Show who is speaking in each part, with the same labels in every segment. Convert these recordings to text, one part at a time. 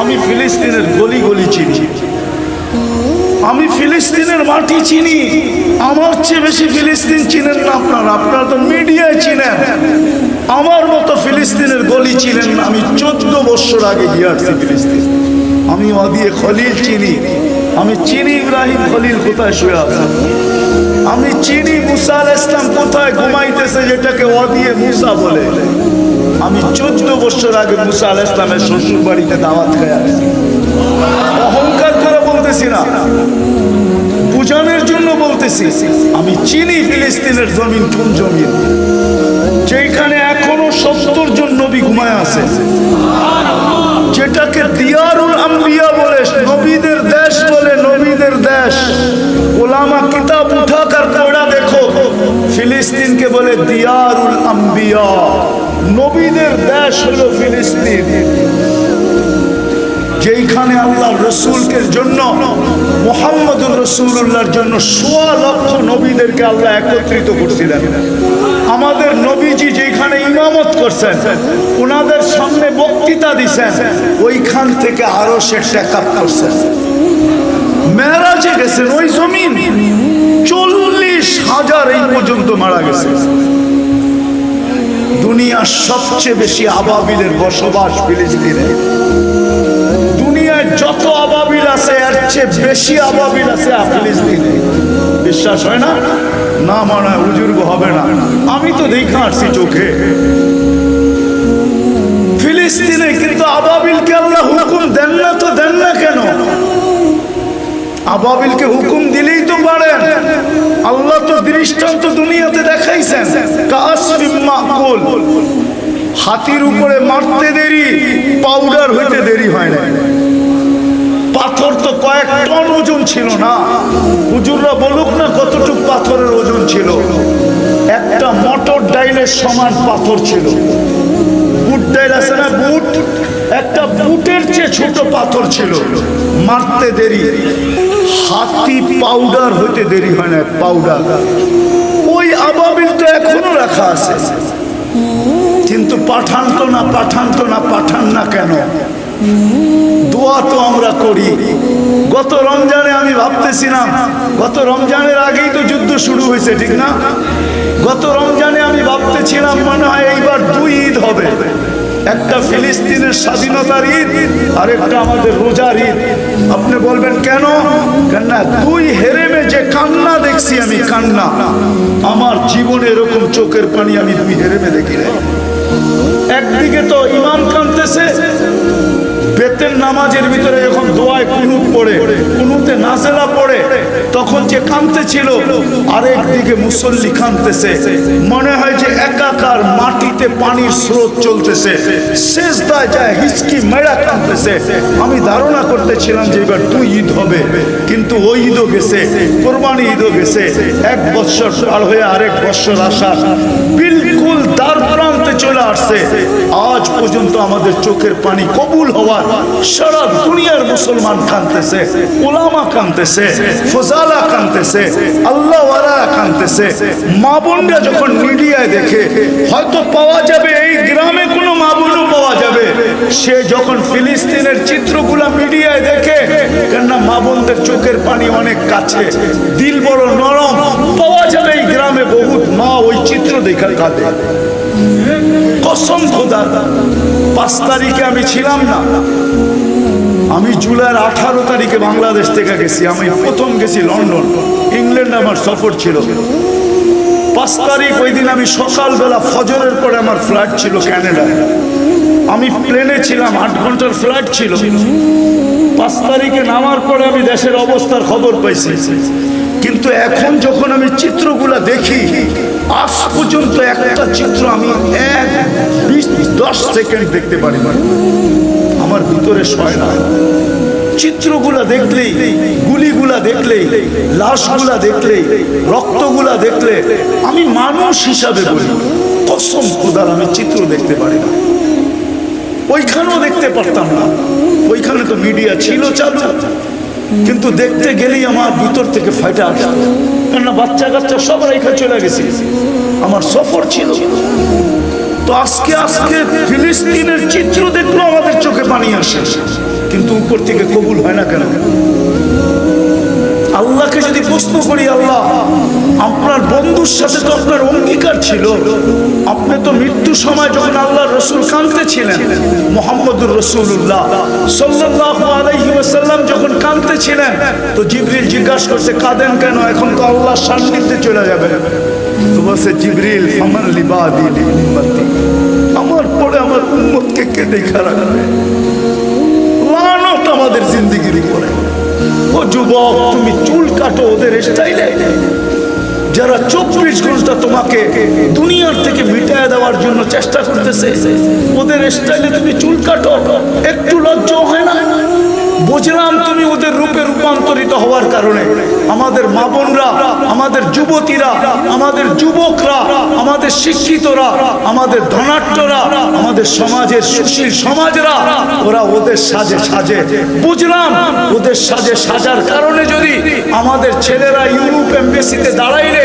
Speaker 1: আমি ফিলিস্তিনের গলি গলি চিনি। আমি ফিলিস্তিনের মাটি চিনি। আমার চেয়ে বেশি ফিলিস্তিন চিনেন না আপনারা। আপনারা তো মিডিয়ায় চিনেন। আমার মতো ফিলিস্তিনের গলি চিনেন আমি চোদ্দ বছর আগে গিয়ে আসছি ফিলিস্তিন। আমি ওদিয়ে খলিল চিনি। আমি চিনি ইব্রাহিম খলিল কোথায় শুয়ে আছে? আমি চিনি মুসা আল ইসলাম কোথায় ঘুমাইতেছে যেটাকে ওদিয়ে মুসা বলে? আমি চোদ্দ বছর আগে মুসা আল ইসলামের শ্বশুর বাড়িতে দাওয়াত আসছি। অহংকার করে বলতেছি না। বুঝানোর জন্য বলতেছি, আমি চিনি ফিলিস্তিনের জমিন, কোন জমিন? যেখানে এখনও সত্তর জন নবী ঘুমায় আছে। যেটাকে দিয়ারুল আম্বিয়া দেশ হলো ফিলিস্তিন। যেইখানে আল্লাহ রসুলকে জন্য, মোহাম্মদুর রসুল্লাহর জন্য সোয়া লক্ষ নবীদেরকে আল্লাহ একত্রিত করছিলেন। আমাদের নবীজি যেখানে ইমামত করছেন ওনাদের সামনে বক্তৃতা দিছেন, ওইখান থেকে আরও সে টেকআপ করছেন। মেরাজে গেছেন, ওই জমিন চল্লিশ হাজার এই পর্যন্ত মারা গেছে। দুনিয়ার সবচেয়ে বেশি আবাবিলের বসবাস ফিলিস্তিনে। দুনিয়ায় যত আবাবিল আছে, এর চেয়ে বেশি আবাবিল আছে ফিলিস্তিনে। বিশ্বাস হয় না? না মনে হয় উজুর্গ হবে না। আমি তো দেখা আসছি চোখে। ফিলিস্তিনে কিন্তু আবাবিলকে আল্লাহ হুকুম দেন না তো? আবাবিলকে হুকুম দিলেই তো পারেন। আল্লাহ তো দৃষ্টান্ত দুনিয়াতে দেখাইছেন। হাতির উপরে মারতে দেরি, পাউডার হইতে দেরি হয় না পাথর তো কয়েক টন ওজন ছিল না। হুজুররা বলুক না কতটুক পাথরের ওজন ছিল। একটা মটর ডাইলের সমান পাথর ছিল। বুট ডাইল আছে না বুট? একটা বুটের চেয়ে ছোট পাথর ছিল। মারতে দেরি। হাতি পাউডার হইতে দেরি হয় না পাউডার ওই আবাবিল তো এখনও রাখা আছে। কিন্তু পাঠান তো না পাঠান তো না, পাঠান না কেন? দোয়া তো আমরা করি। গত রমজানে আমি ভাবতেছিলাম, গত রমজানের আগেই তো যুদ্ধ শুরু হয়েছে, ঠিক না? গত রমজানে আমি ভাবতেছিলাম মনে হয় এইবার দুই ঈদ হবে। একটা ফিলিস্তিনের স্বাধীনতার ঈদ আর একটা আমাদের রোজার ঈদ। আপনি বলবেন, কেন? কান্না দুই হেরেমে যে কান্না দেখছি আমি, কান্না। আমার জীবনে এরকম চোখের পানি আমি দুই হেরেমে দেখি না একদিকে তো ইমাম কানতেছে বেতের নামাজের ভিতরে যখন দোয়ায় কুনুত পড়ে, কুনুতে নাজেলা পড়ে, তখন যে কানতে ছিল আরেক দিকে মুসল্লি কানতেছে মনে হয় যে একাকার মাটিতে পানির স্রোত চলতেছে। শেষ দায় যায় হিচকি মেড়া কানতেছে আমি ধারণা করতেছিলাম যে এবার দুই ঈদ হবে, কিন্তু ওই ঈদও গেছে, কোরবানি ঈদও গেছে। এক বৎসর পার হয়ে আরেক বৎসর আসা বিলকুল দ্বার প্রান্তে চলে আসছে। আজ পর্যন্ত আমাদের চোখের পানি কবুল হওয়ার সারা দুনিয়ার মুসলমান কানতেছে ওলামা কানতেছে ফজালা কানতেছে আল্লাহ কানতেছে মা বোনরা যখন মিডিয়ায় দেখে, হয়তো পাওয়া যাবে এই গ্রামে কোনো মা বোনও পাওয়া যাবে। সে যখন ফিলিস্তিনের চিত্রগুলা মিডিয়ায় দেখে, কেননা মা বোনদের চোখের পানি অনেক কাছে, দিল বড় নরম, পাওয়া যাবে এই গ্রামে বহুত মা ওই চিত্র দেখা কাঁদে। কসম খোদা পাঁচ তারিখে আমি ছিলাম না। আমি জুলাইয়ের আঠারো তারিখে বাংলাদেশ থেকে গেছি। আমি প্রথম গেছি লন্ডন। ইংল্যান্ড আমার সফর ছিল। পাঁচ তারিখ ওই দিন আমি সকালবেলা ফজরের পরে আমার ফ্লাইট ছিল ক্যানাডায়। আমি প্লেনে ছিলাম, আট ঘণ্টার ফ্লাইট ছিল। পাঁচ তারিখে নামার পরে আমি দেশের অবস্থার খবর পাইছি। কিন্তু এখন যখন আমি চিত্রগুলা দেখি আজ পর্যন্ত একটা চিত্র আমি এক, বিশ, দশ সেকেন্ড দেখতে পারি না। আমার ভিতরে সয় না চিত্রগুলা দেখলেই গুলিগুলা দেখলেই লাশগুলা দেখলেই রক্তগুলা দেখলে আমি মানুষ হিসাবে বলি। কসম খুদার, আমি চিত্র দেখতে পারি না। ওইখানেও দেখতে পারতাম না। ওইখানে তো মিডিয়া ছিল চালু। কিন্তু দেখতে গেলেই আমার ভিতর থেকে ফাইটা আসতো। কেননা বাচ্চা কাচ্চা সব রেখা চলে গেছে। আমার সফর ছিল। তো আজকে আজকে ফিলিস্তিনের চিত্র দেখল আমাদের চোখে পানি আসে। কিন্তু উপর থেকে কবুল হয় না কেন? প্রশ্ন করি আল্লাহ, আপনার বন্ধুর সাথে তো আপনার অঙ্গীকার ছিল। আপনি তো মৃত্যুর সময় যখন আল্লাহ রসুল কাঁদতে ছিলেন মোহাম্মদুর রসুল্লাহ সাল্লাহ ওয়াসাল্লাম যখন কাঁদতে ছিলেন তো জিবরিল জিজ্ঞাসা করছে, কাঁদেন কেন? এখন তো আল্লাহর সান্নিধ্যে চলে যাবে তো বলছে, জিবরিল আমার পরে আমার আমাদের জিন্দিগির উপরে। ও যুবক, তুমি চুল কাটো ওদের স্টাইলে যারা চব্বিশ ঘণ্টা তোমাকে দুনিয়ার থেকে মিটায় দেওয়ার জন্য চেষ্টা করতেছে, ওদের স্টাইলে তুমি চুল কাটো। একটু লজ্জাও হয় না? বুঝলাম তুমি ওদের রূপে রূপান্তরিত হওয়ার কারণে। আমাদের মা বোনরা, আমাদের যুবতীরা, আমাদের যুবকরা, আমাদের শিক্ষিতরা, আমাদের ধনাট্যরা আমাদের সমাজের সুশীল সমাজরা, ওরা ওদের সাজে সাজে। বুঝলাম ওদের সাজে সাজার কারণে যদি আমাদের ছেলেরা ইউরোপ এম্বাসিতে দাঁড়াইলে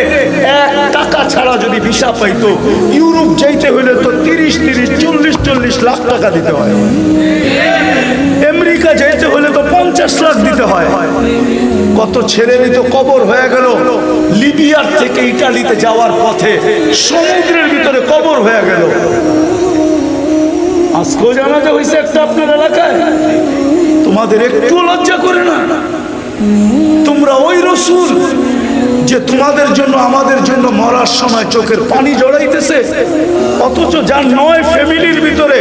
Speaker 1: এক টাকা ছাড়া যদি ভিসা পাইতো, ইউরোপ যাইতে হলে তো তিরিশ তিরিশ, চল্লিশ চল্লিশ লাখ টাকা দিতে হয়। আমেরিকা যেতে হলে তো পঞ্চাশ লাখ দিতে হয়। কত ছেলে মেয়ে তো কবর হয়ে গেল। লিবিয়ার থেকে ইটালিতে যাওয়ার পথে সমুদ্রের ভিতরে কবর হয়ে গেল। আজকেও জানাজা হয়েছে একটা আপনার এলাকায়। তোমাদের একটু লজ্জা করে না। তোমরা ওই রসুল যে তোমাদের জন্য, আমাদের জন্য মরার সময় চোখের পানি জড়াইতেছে, অথচ যার নয় ফ্যামিলির ভিতরে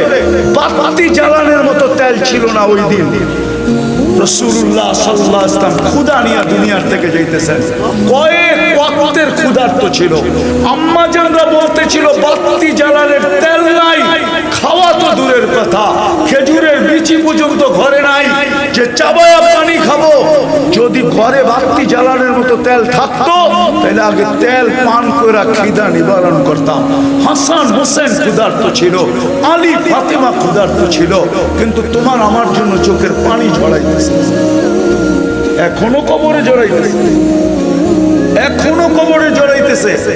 Speaker 1: বাতি জ্বালানোর মতো তেল ছিল না ওই দিন। খাওয়া তো দূরের কথা। খেজুরের বিচি পর্যন্ত ঘরে নাই যে চাবায়া পানি খাব। যদি ঘরে বাতি জ্বালানোর মতো তেল থাকতো, তাহলে আগে তেল পান করে খিদা নিবারণ করতাম। হাসান হোসেন ক্ষুধার্ত ছিল, আলী ফাতেমা ক্ষুধার্ত ছিল, কিন্তু তোমার আমার জন্য চোখের পানি ঝড়াইতেছে এখনও কবরে জড়াইতেছে। এখনও কবরে জড়াইতেছে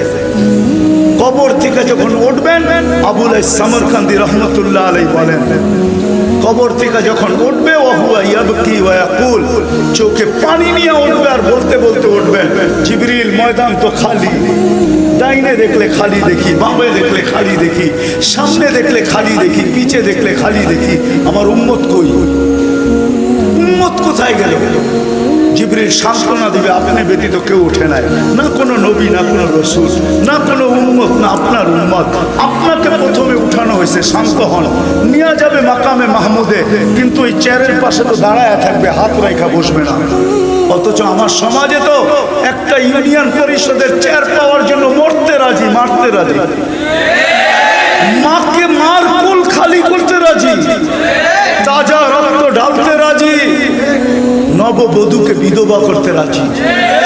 Speaker 1: কবর থেকে যখন উঠবেন, আবুল সামরকান্দি রহমতুল্লাহ আলাই বলেন, কবর থেকে যখন উঠবে চোখে পানি নিয়ে উঠবে আর বলতে বলতে উঠবেন জিবরিল ময়দান তো খালি। ডাইনে দেখলে খালি দেখি, বামে দেখলে খালি দেখি, সামনে দেখলে খালি দেখি, পিছে দেখলে খালি দেখি, আমার উম্মত কই? উম্মত কোথায় গেল? জিবরিল সান্ত্বনা দিবে, আপনি ব্যতীত কেউ ওঠে নাই। না কোনো নবী, না কোনো রসুল, না কোনো উম্মত, না আপনার উম্মত। আপনাকে প্রথমে উঠানো হয়েছে শান্ত হন নিয়ে যাবে মাকামে মাহমুদে, কিন্তু ওই চেয়ারের পাশে তো দাঁড়ায় থাকবে, হাত রেখা বসবে না। অথচ আমার সমাজে তো একটা ইউনিয়ন পরিষদের চেয়ার পাওয়ার জন্য মরতে রাজি, মারতে রাজি। মাকে মার কুল খালি করতে রাজি। তাজা রক্ত ঢালতে রাজি। নববধূকে বিধবা করতে রাজি।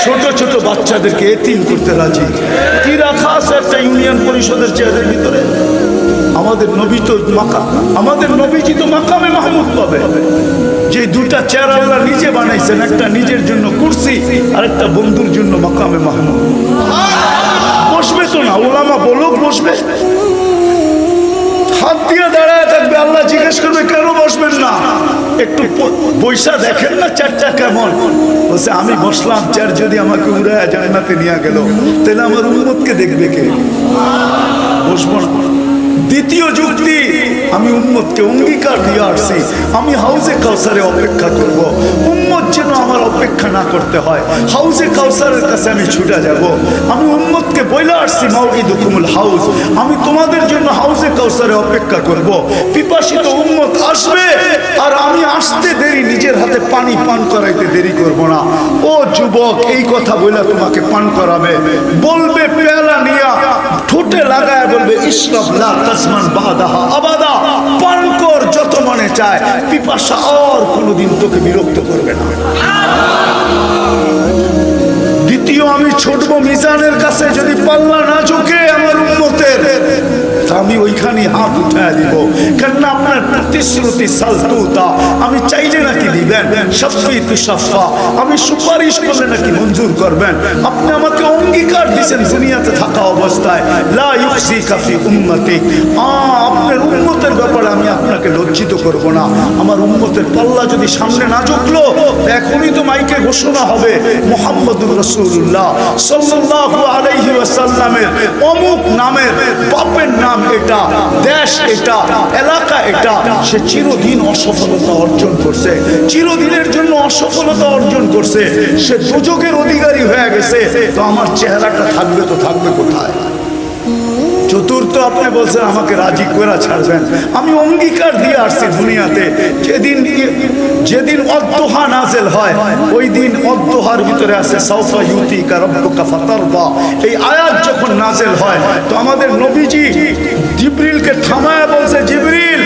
Speaker 1: ছোট ছোট বাচ্চাদেরকে এতিম করতে রাজি। কি রাখা আছে একটা ইউনিয়ন পরিষদের চেয়ারের ভিতরে? আমাদের নবী তো মাকা আমাদের নবীজি তো মাকামে মাহমুদ পাবে। যে দুটা চেয়ার আল্লাহ নিজে বানাইছেন, একটা নিজের জন্য কুর্সি আর একটা বন্ধুর জন্য মাকামে মাহমুদ। বসবে তো না, ওলামা বলুক বসবে। হাত দিয়ে দাঁড়ায় থাকবে, আল্লাহ জিজ্ঞেস করবে, কেন বসবেন না? একটু পয়সা দেখেন না চারটা কেমন? বলছে, আমি বসলাম, চার যদি আমাকে উড়ায় জান্নাতে নিয়ে গেল, তাহলে আমার উন্মতকে দেখবে কে? বসবো দ্বিতীয় যুক্তি, আমি উম্মতকে অঙ্গীকার দিয়ে আসছি। আমি হাউজে কাউসারে অপেক্ষা করব। উম্মত যেন আমার অপেক্ষা না করতে হয়, হাউজে কাউসারের কাছে আমি ছুটে যাব। আমি উম্মতকে বইলে আসছি, মাউকিদু কুমুল হাউস আমি তোমাদের জন্য হাউজে কাউসারে অপেক্ষা করব। পিপাসিত উম্মত আসবে, আর আমি আসতে দেরি, নিজের হাতে পানি পান করাইতে দেরি করব না। ও যুবক, এই কথা বলে তোমাকে পান করাবে। বলবে, পেয়ালা নিয়া ঠোঁটে লাগায় বলবে, ইসলাম আবাদা। যত মনে চায়, পিপাসা আর কোনোদিন তোকে বিরক্ত করবে না। দ্বিতীয়, আমি ছোটব মিজানের কাছে, যদি পাল্লা না ঝুঁকে আমার উন্মতের আমি ওইখানে হাত উঠায় দিব। কেননা আপনার প্রতিশ্রুতি সালতুতা আমি চাইলে নাকি দিবেন। সফি তুষাফা আমি সুপারিশ করলে নাকি মঞ্জুর করবেন। আপনি আমাকে অঙ্গীকার দিয়েছেন দুনিয়াতে থাকা অবস্থায়। লা ইউসি কাফি আপনার উম্মতের ব্যাপারে আমি আপনাকে লজ্জিত করব না। আমার উম্মতের পাল্লা যদি সামনে না ঝুঁকলো, এখনই তো মাইকে ঘোষণা হবে, মোহাম্মদুর রসুল্লাহ সাল্লাল্লাহু আলাইহি ওয়াসাল্লামের অমুক নামের বাপের নাম এটা, দেশ এটা, এলাকা এটা, সে চিরদিন অসফলতা অর্জন করছে। চিরদিনের জন্য অসফলতা অর্জন করছে। সে দুযোগের অধিকারী হয়ে গেছে। তো আমার চেহারাটা থাকবে তো থাকবে কোথায়? চতুর্থ আপনি বলছেন আমাকে রাজি করে ছাড়বেন। আমি অঙ্গীকার দিয়ে আসছি দুনিয়াতে। যেদিন যেদিন অদ্দোহা নাজেল হয়, ওই দিন অদ্দোহার ভিতরে আছে, সাউফা ইউতি কারব্বকা ফাতারদা। এই আয়াত যখন নাজেল হয়, তো আমাদের নবীজি জিবরিলকে থামায় বলছে, জিবরিল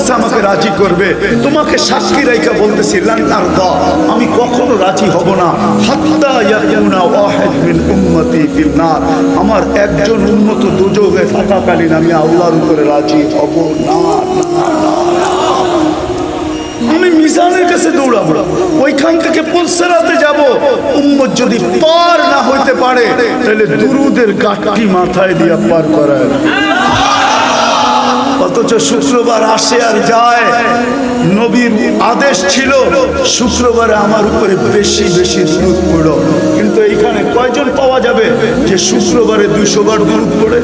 Speaker 1: বলতেছে, আমাকে রাজি করবে। তোমাকে সাক্ষী রেখা বলতেছি, লান্নার দা, আমি কখনো রাজি হব না। হাত্তা ইয়াকুনা ওয়াহিদ মিন উম্মতি ফিল নার আমার একজন উন্নত দুযোগে থাকাকালীন আমি আল্লাহর উপরে রাজি হব না। আমি মিজানের কাছে দৌড়াবো। ওইখান থেকে পলসেরাতে যাব। উম্মত যদি পার না হইতে পারে, তাহলে দুরুদের গাঠটি মাথায় দিয়া পার করায়। অথচ শুক্রবার আসে আর যায়। নবীর আদেশ ছিল, শুক্রবারে আমার উপরে বেশি বেশি দুধ পড়ো কিন্তু এইখানে কয়জন পাওয়া যাবে যে শুক্রবারে দুশোবার বার পড়ে?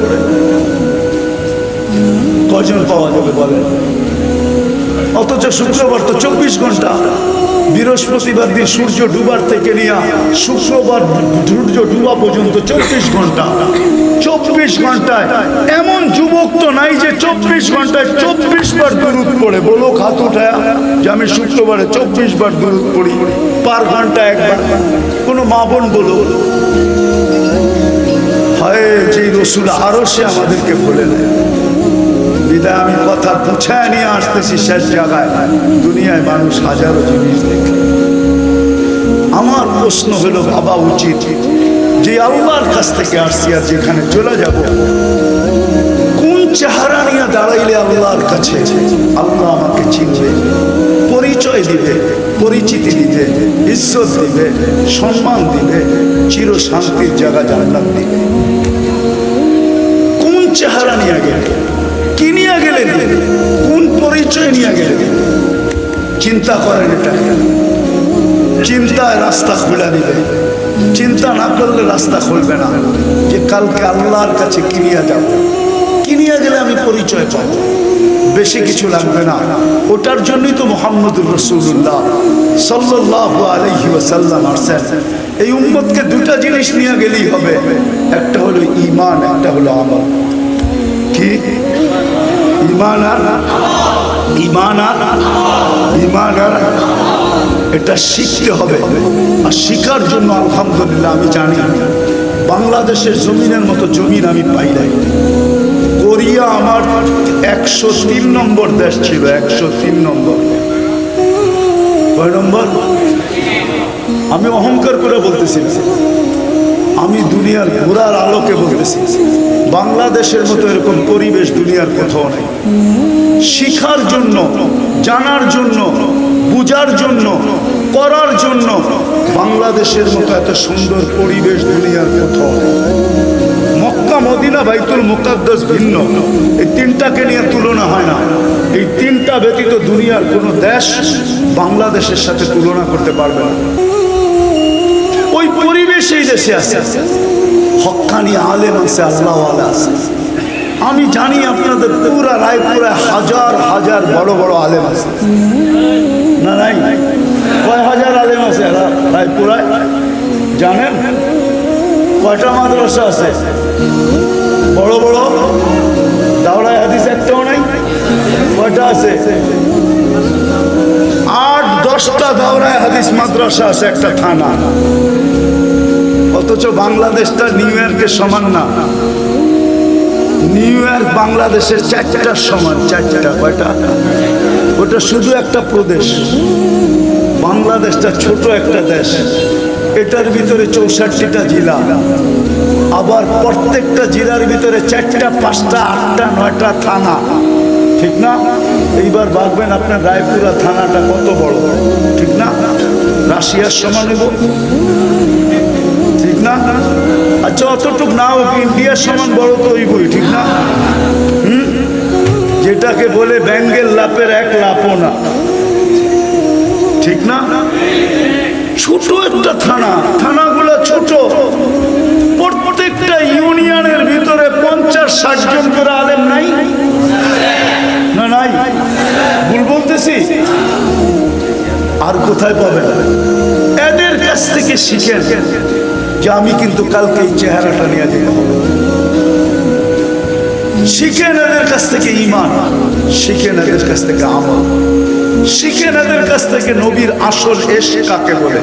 Speaker 1: কয়জন পাওয়া যাবে বলেন? অথচ শুক্রবার তো চব্বিশ ঘণ্টা। বৃহস্পতিবার দিন সূর্য ডুবার থেকে নিয়ে শুক্রবার সূর্য ডুবা পর্যন্ত চব্বিশ ঘণ্টা। চব্বিশ ঘন্টায় এমন যুবক তো নাই যে চব্বিশ ঘন্টায় চব্বিশ বার দূরত পড়ে। বলো হাত উঠায় যে আমি শুক্রবারে চব্বিশ বার দূরত পড়ি। পার ঘণ্টা একবার। কোনো মা বোন বলো। হয় যে রসুল আরও সে আমাদেরকে বলে নেয় বিদায় আমি কথা পুছায় নিয়ে আসতেছি শেষ জায়গায়। দুনিয়ায় মানুষ হাজারো জিনিস দেখে। আমার প্রশ্ন হলো, ভাবা উচিত যে আল্লাহর কাছ থেকে আসছি আর যেখানে চলে যাব, কোন চেহারা নিয়ে দাঁড়াইলে আল্লাহর কাছে আল্লাহ আমাকে চিনবে, পরিচয় দিবে, পরিচিতি দিবে, ইজ্জত দিবে, সম্মান দিবে চির শান্তির জায়গা জানলাম দিবে? কোন চেহারা নিয়ে গেলে? কি নিয়ে গেলেন? কোন পরিচয় নিয়ে গেলেন? চিন্তা করেন এটা। চিন্তায় রাস্তা খুলে দিবে। চিন্তা না করলে রাস্তা খুলবে না। যে কালকে আল্লাহর কাছে কিনিয়া যাব? কিনিয়া গেলে আমি পরিচয় পাব? বেশি কিছু লাগবে না। ওটার জন্যই তো মোহাম্মদুর রসুল্লাহ সাল্লাহ আলহি ওসাল্লাম আসেন এই উম্মতকে দুটা জিনিস নিয়ে গেলেই হবে। একটা হলো ইমান একটা হলো আমল। কি? এটা শিখতে হবে। আর শিখার জন্য আলহামদুলিল্লাহ আমি জানি, বাংলাদেশের জমিনের মতো জমিন আমি পাই নাই। কোরিয়া আমার একশো তিন নম্বর দেশ ছিল, একশো তিন নম্বর। কয় নম্বর? আমি অহংকার করে বলতেছি। আমি দুনিয়ার ঘোরার আলোকে বলতেছি। বাংলাদেশের মতো এরকম পরিবেশ দুনিয়ার কোথাও নেই। শিখার জন্য, জানার জন্য, বুঝার জন্য, করার জন্য বাংলাদেশের মতো এত সুন্দর পরিবেশ দুনিয়ার কোথাও মক্কা, মদিনা, বাইতুল মুকাদ্দাস ভিন্ন। এই তিনটাকে নিয়ে তুলনা হয় না। এই তিনটা ব্যতীত দুনিয়ার কোনো দেশ বাংলাদেশের সাথে তুলনা করতে পারবে না। ওই পরিবেশ এই দেশে আছে। হক্কানি আলেম আছে আল্লাহ আছে। আমি জানি আপনাদের পুরা রায়পুরায় হাজার হাজার বড় বড় আলেম আছে। না, নাই? কয় হাজার আলেম আছে রায়পুরায়? জানেন? কয়টা মাদ্রাসা আছে? বড় বড়? দাওড়ায় হাদিস একটাও নাই। কয়টা আছে? আট, দশটা দাওড়ায় হাদিস মাদ্রাসা আছে, একটা থানা। অথচ বাংলাদেশটা নিউ ইয়র্কের সমান না। নিউ ইয়র্ক বাংলাদেশের চারটার সমান, চারটা কয়টা? ওটা শুধু একটা প্রদেশ। বাংলাদেশটা ছোট একটা দেশ। এটার ভিতরে চৌষট্টিটা জেলা। আবার প্রত্যেকটা জেলার ভিতরে চারটা, পাঁচটা, আটটা, নয়টা থানা। ঠিক না? এইবার ভাববেন আপনার রায়পুরা থানাটা কত বড়? ঠিক না? রাশিয়ার সমান না অতটুক না হোক ইন্ডিয়ার সমান বড় তো হইবই, ঠিক না? হুম? যেটাকে বলে ব্যাঙ্গের লাপের এক লাপও না ঠিক না? ছোট একটা থানা, থানাগুলো ছোট। প্রত্যেকটা ইউনিয়নের ভিতরে পঞ্চাশ, ষাট জন করে আলেম নাই? না, নাই? ভুল বলতেছি? আর কোথায় পাবেন? এদের কাছ থেকে শিখেন। যে আমি কিন্তু কালকে এই চেহারাটা নিয়ে যাব শিখেন এদের কাছ থেকে ইমান শিখেন এদের কাছ থেকে আমল শিখেন এদের কাছ থেকে নবীর আসল এস কাকে বলে?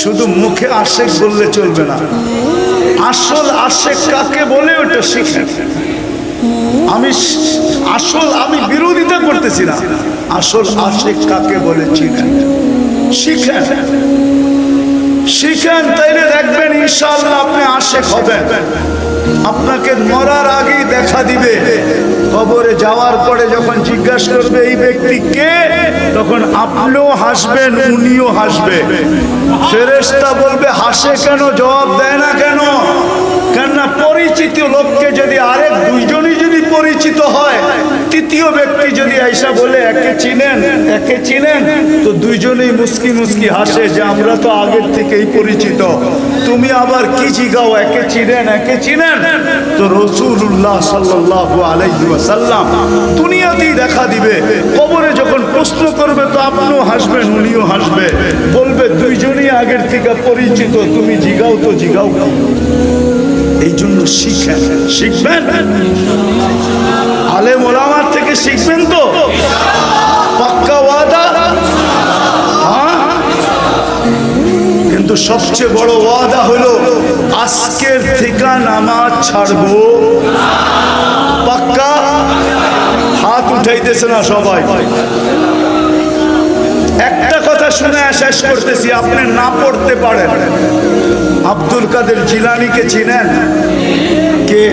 Speaker 1: শুধু মুখে আশেক বললে চলবে না, আসল আশেক কাকে বলে ওটা শিখেন আমি আসল আমি বিরোধিতা করতেছি না, আসল আশেক কাকে বলে চিনেন? শিখেন। শিখেন, তাইলে দেখবেন ইনশাল্লাহ আপনি আশেক হবেন। আপনাকে মরার আগেই দেখা দিবে। কবরে যাওয়ার পরে যখন জিজ্ঞাসা করবে, এই ব্যক্তি কে? তখন আপনিও হাসবেন, উনিও হাসবে। ফেরেশতা বলবে, হাসে কেন? জবাব দেয় না কেন? কেননা পরিচিত লোককে যদি আরেক দুইজনই যদি পরিচিত হয়, তৃতীয় ব্যক্তি যদি আইসা বলে, একে চিনেন একে চিনেন, তো দুইজনেই মুস্কি মুস্কি হাসে যে আমরা তো আগের থেকেই পরিচিত। তুমি আবার কি জিগাও, একে চিনেন একে চিনেন? তো রসুল্লাহ সাল্লাহ আলাইহি ওয়াসাল্লাম দুনিয়াতেই দেখা দিবে। কবরে যখন প্রশ্ন করবে, তো আপনিও হাসবেন, উনিও হাসবে। বলবে, দুইজনই আগের থেকে পরিচিত, তুমি জিগাও তো জিগাও? এই জন্য শিখেন। শিখবেন? আলেম ওলামার থেকে শিখবেন তো? পাক্কা ওয়াদা? হ্যাঁ? কিন্তু সবচেয়ে বড় ওয়াদা হলো, আজকের থেকে নামাজ ছাড়বো। পাক্কা? হাত উঠাইতেছে না সবাই। শুনে শেষ করতেছি, আপনি না পড়তে পারেন। আব্দুল কাদের জিলানিকে চিনেন? কে?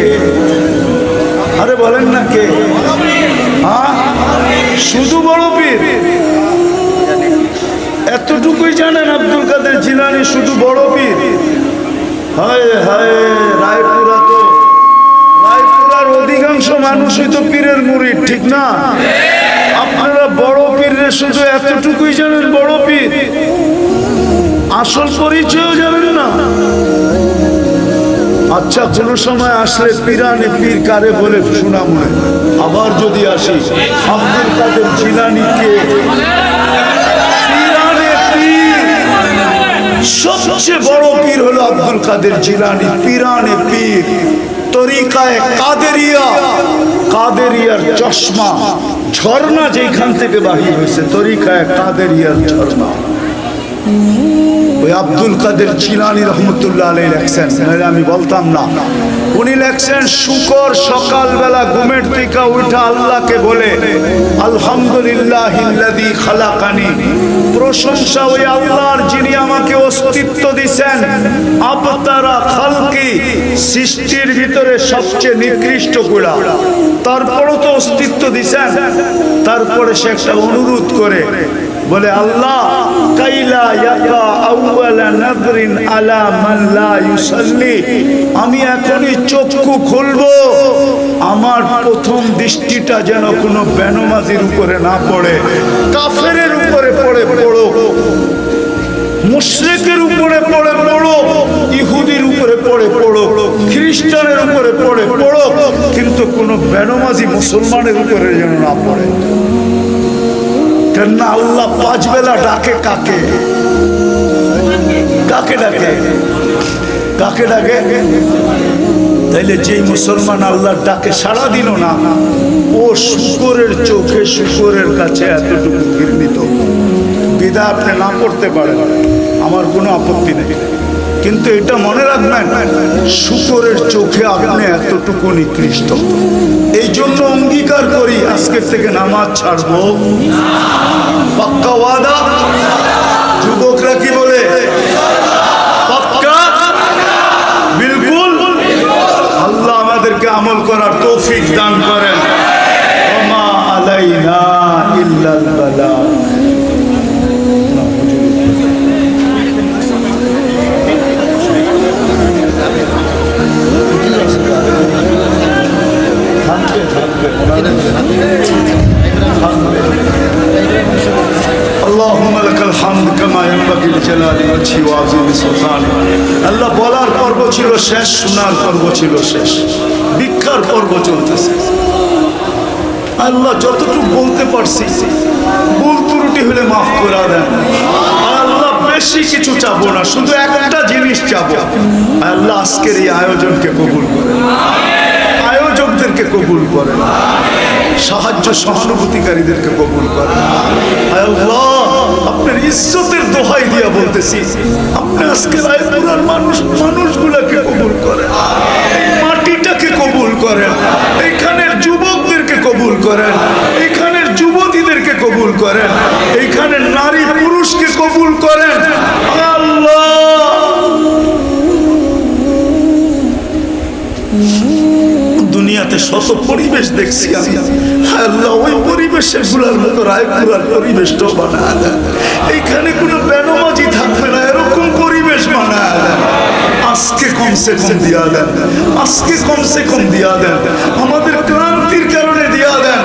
Speaker 1: আরে বলেন না কে? হ্যাঁ? শুধু বড় পীর? এতটুকুই জানেন আব্দুল কাদের জিলানি শুধু বড় পীর? হায় হায়, রায়পুরা তো রায়পুরার অধিকাংশ মানুষই তো পীরের মুড়ির ঠিক না? আপনারা বড় পীরের শুধু এতটুকুই জানেন বড় পীর। আসল পরিচয় জানেন না। আচ্ছা কোনো সময় আসলে পিরানি পীর কারে বলে শোনা মনে আবার যদি আসি, আব্দুল কাদের জিলানিকে কে পীর। সবচেয়ে বড় পীর হলো আব্দুল কাদের জিলানি। পিরানে পীর। তরিকায় কাদেরিয়া। কাদেরিয়ার চশমা। ঝর্ণা যেখান থেকে বাহির হয়েছে তরিকায় কাদেরিয়ার ঝর্ণা। ওই আব্দুল কাদের চিলানি রহমতুল্লাহ আলাই লেখছেন। নাহলে আমি বলতাম না। উনি লেখছেন, শুকর সকালবেলা ঘুমের থেকে উঠা আল্লাহকে বলে, আলহামদুলিল্লাহ খালাকানি। প্রশংসা ওই আল্লাহর যিনি আমাকে অস্তিত্ব দিছেন আবতারা খালকি সৃষ্টির ভিতরে সবচেয়ে নিকৃষ্ট গুড়া। তারপরও তো অস্তিত্ব দিছেন তারপরে সে একটা অনুরোধ করে, বলে, আল্লাহ কাইলা আমি এখনই চক্ষু খুলবো। আমার প্রথম দৃষ্টিটা যেন কোনো বেনমাজির উপরে না পড়ে। কাফেরের উপরে পড়ে পড়ো। মুশরিকের উপরে পড়ে পড়ো। ইহুদির উপরে পড়ে পড়ো। খ্রিস্টানের উপরে পড়ে পড়ো। কিন্তু কোনো বেনমাজি মুসলমানের উপরে যেন না পড়ে। কেননা আল্লাহ পাঁচ বেলা ডাকে কাকে? কাকে ডাকে? কাকে ডাকে? তাইলে যেই মুসলমান আল্লাহ ডাকে সারা দিনও না, ও শুকরের চোখে শুকরের কাছে এতটুকু ঘৃণিত। বিদা আপনি না করতে পারেন, আমার কোনো আপত্তি নেই। কিন্তু এটা মনে রাখবেন, শুকরের চোখে আপনি এতটুকু নিকৃষ্ট। এই জন্য অঙ্গীকার করি, আজকের থেকে নামাজ ছাড়বো। পাক্কা ওয়াদা? যুবকরা কি বলে? পাক্কা? বিলকুল? আল্লাহ আমাদেরকে আমল করার তৌফিক দান করেন আল্লাহ বলার পর্ব ছিল শেষ, শোনার পর্ব ছিল শেষ। ভিক্ষার পর্ব চলতেছে। আল্লাহ যতটুকু বলতে পারছি, ভুল ত্রুটি হলে মাফ করা দেন। আল্লাহ বেশি কিছু চাবো না, শুধু একটা জিনিস চাবো। আল্লাহ আজকের এই আয়োজনকে কবুল করে। আয়োজকদেরকে কবুল করে সাহায্য সহানুভূতিকারীদেরকে কবুল করে আপনার ইজ্জতের দোহাই দিয়া বলতেছি, আপনি আজকে রায়পুরার মানুষ মানুষগুলাকে কবুল এই মাটিটাকে কবুল করেন। এইখানের যুবকদেরকে কবুল করেন। এইখানের যুবতীদেরকে কবুল করেন। এইখানের নারী পরিবেশ দেখছি আমি। আল্লাহ, ওই পরিবেশেরগুলার মতো রায়পুরার পরিবেশটাও বানা দেয় এইখানে কোনো বেনমাজি থাকবে না, এরকম পরিবেশ বানা দেয় আজকে কমসে কম দিয়া দেন। আজকে কমসে কম দিয়া দেন। আমাদের ক্রান্তির কারণে দিয়া দেন।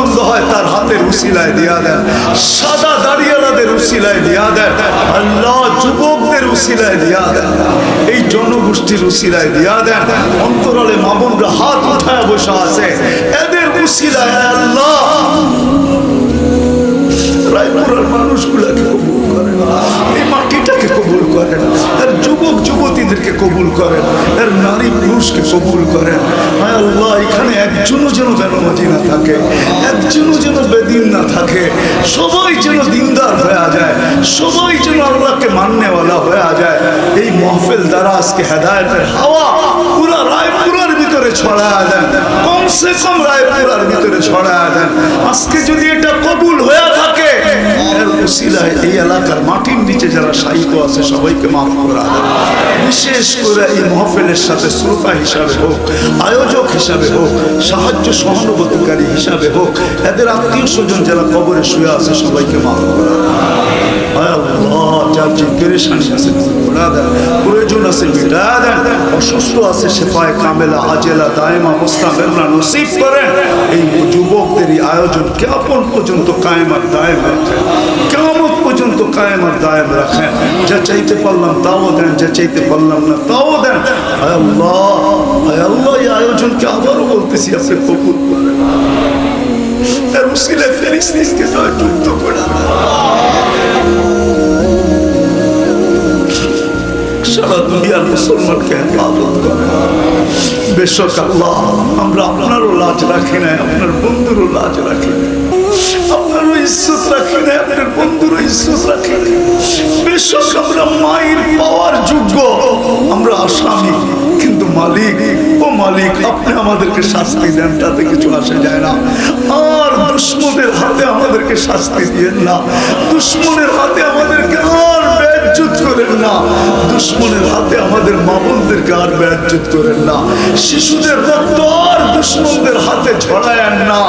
Speaker 1: পছন্দ হয়, তার হাতের উসিলায় দিয়া দেন। সাদা দাঁড়িয়ালাদের উসিলায় দিয়া দেন আল্লাহ যুবকদের উসিলায় দিয়া দেন। এই জনগোষ্ঠীর উসিলায় দিয়া দেন। অন্তরালে মামুনরা হাত উঠায় বসে আছে। এদের উসিলায় আল্লাহ। রায়পুরের মানুষগুলাকে কবুল করেন এই যুবক যুবতীদেরকে কবুল করেন। এর নারী পুরুষকে কবুল করেন। হায় আল্লাহ, এখানে একজনও যেন বেনমাজি না থাকে, একজনও যেন বেদিন না থাকে। সবাই যেন দিনদার হয়ে যায়, সবাই যেন আল্লাহকে মাননেওয়ালা হয়ে যায়। এই মহফিল দ্বারা আজকে হেদায়তের হাওয়া পুরা রায়পুরের ভিতরে ছড়ায় দেন। কমসে কম রায়পুরার ভিতরে ছড়ায় দেন। আজকে যদি এটা কবুল হয়ে থাকে এই এলাকার মাটির নিচে যারা সাহিত্য আছে, সবাইকে মাফ করা বিশেষ করে এই মহফিলের সাথে শ্রোতা হিসাবে হোক, আয়োজক হিসাবে হোক, সাহায্য সহানুভূতিকারী হিসাবে হোক, এদের আত্মীয় স্বজন যারা কবরে শুয়ে আছে, সবাইকে মাফ করা যে পেরেশানি আছে। প্রয়োজন আছে অসুস্থ আছে সেফায় কামেলা, আজেলা, দায়মা মোস্তামেলা নসিব করেন। এই যুবকদের এই আয়োজন কেমন পর্যন্ত কায়েম আর দায়েম কেমন পর্যন্ত কায়েম আর দায়েম রাখেন যা চাইতে পারলাম তাও দেন, যা চাইতে পারলাম না তাও দেন। আল্লাহ আল্লাহ, এই আয়োজনকে আবারও বলতেছি, আপনি কবুল করেন। এর উসিলে ফেরিস্তিসকে যুক্ত করে দেন সারা দুনিয়ার মুসলমানকে হেফাজত করে। বেশক আল্লাহ, আমরা আপনারও লাজ রাখি না আপনার বন্ধুরও লাজ রাখি না আমরা মায়ের পাওয়ার যোগ্য, আমরা মালিক, ও মালিক, আপনি আমাদেরকে শাস্তি দেন, তাতে কিছু আসে যায় না। আর দুশ্মনের হাতে আমাদেরকে শাস্তি দিয়েন না। দুশ্মনের হাতে আমাদেরকে আর করেন না। দুশ্মনের হাতে আমাদের মামুনদেরকে আর করেন না। শিশুদের রক্ত আর দুশ্মনদের হাতে ছড়ায়েন না।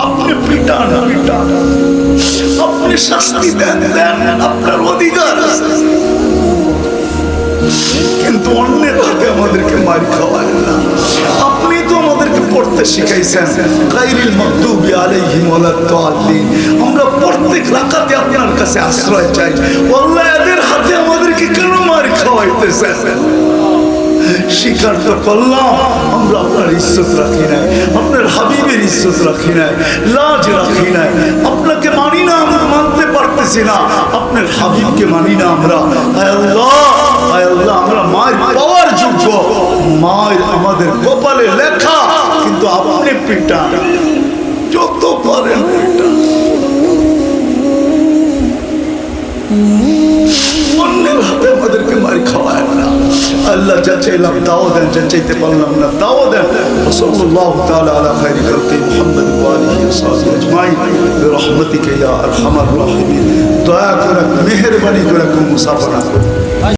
Speaker 1: আপনি পিটান পিটান। আপনি শাস্তি দেন দেন আপনার অধিকার। আছে কিন্তু অন্যের হাতে আমাদেরকে মার খাওয়ায় না। আপনি তো আমাদেরকে পড়তে শিখাইছেন। গাইরিল মাকদুবি আলাইহিম ওয়ালাদ দাল্লিন আমরা প্রত্যেক রাকাতে আপনার কাছে আশ্রয় চাই। আল্লাহ এদের হাতে আমাদেরকে কেন মার খাওয়াইতেছেন? স্বীকার তো করলাম, আমরা আপনার ইজ্জত রাখি নাই, আপনার হাবিবের ইজ্জত রাখি নাই, লাজ রাখি নাই। আপনাকে মানি না, আমরা মানতে পারতেছি না। আপনার হাবিবকে মানি না আমরা। আল্লাহ! হায় আল্লাহ, আমরা মায়ের পাওয়ার যোগ্য। মায়ের আমাদের কপালে লেখা, কিন্তু আপনি পিটা যত পারেন পিটা অন্যের হাতে আমাদেরকে মার খাওয়ায় না। আল্লাহ যা চাইলাম তাও দেন, যা চাইতে পারলাম না তাও দেন। সাল্লাল্লাহু তাআলা আলা খাইরি খালকি মুহাম্মদ ওয়া আলিহি ওয়া সাহবিহি আজমাইন। বিরহমাতিকা ইয়া আরহামার দয়া করে মেহেরবানি করে মুসাফা